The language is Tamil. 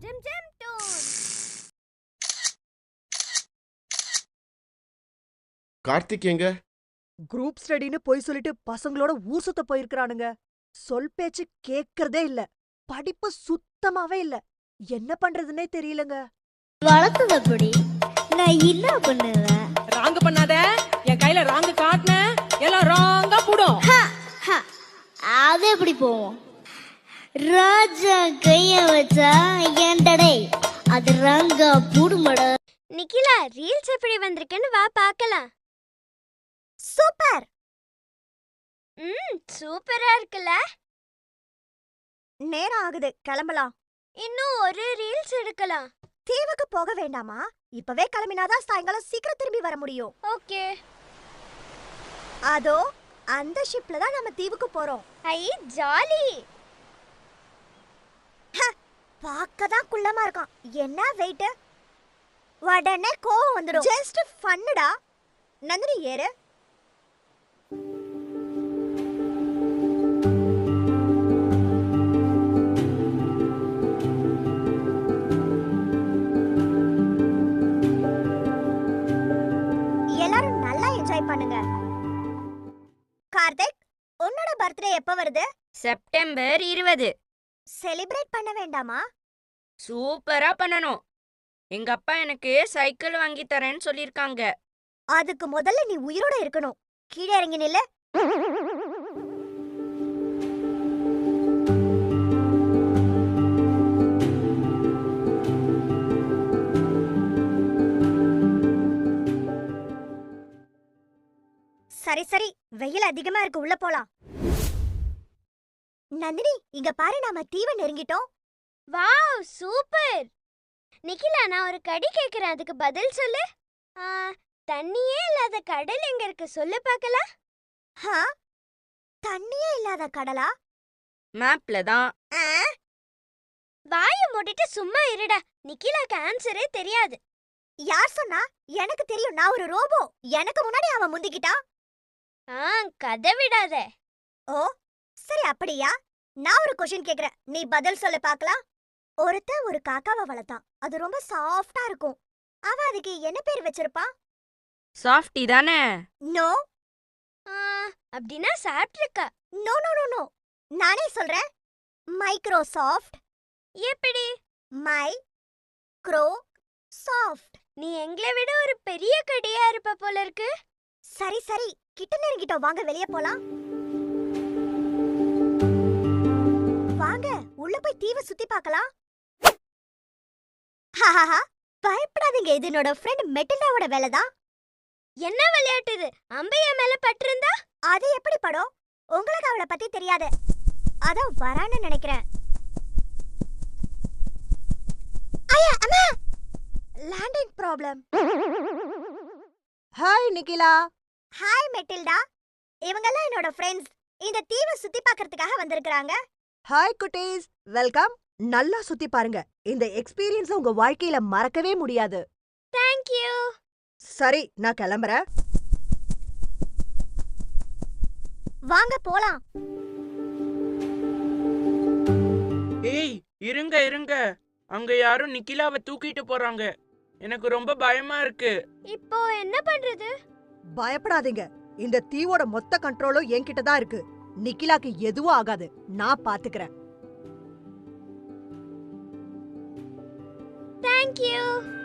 ஜெம் ஜெம் ஜெம் டூன் கார்த்திக் எங்க? குரூப் ஸ்டடின்னு போய் சொல்லிட்டு பசங்களோட ஊர் சுத்த போயிருக்கிறானுங்க. சொல் பேச்சு கேக்குறதே இல்ல. படிப்பு சுத்தமாவே இல்ல. என்ன பண்றதுன்னே தெரியலங்க. வளர்த்தது அப்படி நான் என்ன பண்ணுவேன்? ராங்கு பண்ணாத. என் கையில ராங்கு காட்டின. எல்லாம் ராங்கா போடும். ஹ, ஹ. அது எப்படி போவோம்? ராஜா கைய வச்சா தடை. அது ரங்கா புடுமடா. நிக்கிலா ரீல்ஸ் எப்படி வந்திருக்குன்னு வா பார்க்கலாம். சூப்பர். ம் சூப்பரா இருக்குல்ல. நேரம் ஆகுது கிளம்பலாம். இன்னும் ஒரு ரீல்ஸ் எடுக்கலாம். தீவுக்கு போக வேண்டாமா? இப்பவே கிளம்பினாதான் சாயங்காலம் சீக்கிரம் திரும்பி வர முடியும். ஓகே. அதோ அந்த ஷிப்ல தான் நம்ம தீவுக்கு போறோம். ஐ ஜாலி பார்க்க தான் குள்ளமா இருக்கான். என்ன வெயிட் உடனே கோவம் வந்துடும் ஜஸ்ட் ஃபன்னுடா நந்தினி ஏறு. எல்லாரும் நல்லா என்ஜாய் பண்ணுங்க. கார்த்திக் உன்னோட பர்த்டே எப்ப வருது? செப்டம்பர் இருபது. செலிப்ரேட் பண்ண வேண்டாமா? சூப்பரா பண்ணணும். எங்க அப்பா எனக்கு சைக்கிள் வாங்கி தரேன்னு சொல்லிருக்காங்க. அதுக்கு முதல்ல நீ உயிரோட இருக்கணும். கீழே இறங்கி நில்ல. சரி சரி. வெயில் அதிகமா இருக்கு. உள்ள போலாம். நந்தினி இங்க பாரு. நாம தீவை நெருங்கிட்டோம். Wow super! நிக்கிலா நான் ஒரு கடி கேக்குறேன். அதுக்கு பதில் சொல்லு. ஆ, தண்ணியே இல்லாத கடல் எங்க இருக்கு? சொல்லு பார்க்கலாம் ஹா? தண்ணியே இல்லாத கடலா? மேப்ல தான். ஆ? வாய மூடிட்டு சும்மா இருடா. நிக்கிலாக்கு ஆன்சரே தெரியாது. யார் சொன்னா? எனக்கு தெரியும். நான் ஒரு ரோபோ. எனக்கு முன்னாடி அவன் முந்திக்கிட்டான் ஆ கதை விடாத. ஓ சரி அப்படியா? நான் ஒரு கொஷின் கேக்குறேன். நீ பதில் சொல்ல பார்க்கலாம். ஒருத்தன் ஒரு காக்காவை வளர்த்தான். அது ரொம்ப சாஃப்டா இருக்கும். அவன் அதுக்கு என்ன பேர் வச்சிருப்பான் சாஃப்டி தானே? நோ ஆ, அப்படின்னா சாப்பிட்ருக்கா நோ நோ நோ நோ நானே சொல்றேன். மைக்ரோசாஃப்ட் எப்படி? மை க்ரோ சாஃப்ட் நீ எங்களை விட ஒரு பெரிய கடியா இருப்ப போல இருக்கு. சரி சரி. கிட்ட நெருங்கிட்டோம் வாங்க. வெளியே போலாம். வாங்க. உள்ள போய் தீவை சுத்தி பார்க்கலாம். ஹஹஹா, பயப்படாதீங்க. இது என்னோட ஃப்ரெண்ட் மெட்டில்டாவோட வேலை தான் என்ன விளையாட்டு இது? அம்பையா மேல பட்டிருந்தா? அது எப்படி படம்? உங்களுக்கு அவளை பத்தி தெரியாது. அதான் வரான்னு நினைக்கிறேன். ஐயா அம்மா! Landing problem hi Nikhila hi Matilda. இவங்கெல்லாம் என்னோட ஃப்ரெண்ட்ஸ் இந்த தீவை சுத்தி பார்க்கறதுக்காக வந்திருக்காங்க ஹாய் குட்டீஸ். வெல்கம் நல்லா சுத்தி பாருங்க. இந்த எக்ஸ்பீரியன்ஸ் உங்க வாழ்க்கையில மறக்கவே முடியாது. தேங்க்யூ சரி நான் கிளம்புறேன். வாங்க போலாம். ஏய் இருங்க இருங்க. அங்க யாரும் நிக்கிலாவை தூக்கிட்டு போறாங்க. எனக்கு ரொம்ப பயமா இருக்கு. இப்போ என்ன பண்றது? பயப்படாதீங்க. இந்த தீவோட மொத்த கண்ட்ரோலும் என்கிட்ட தான் இருக்கு. நிக்கிலாக்கு எதுவும் ஆகாது. நான் பாத்துக்கிறேன். Thank you.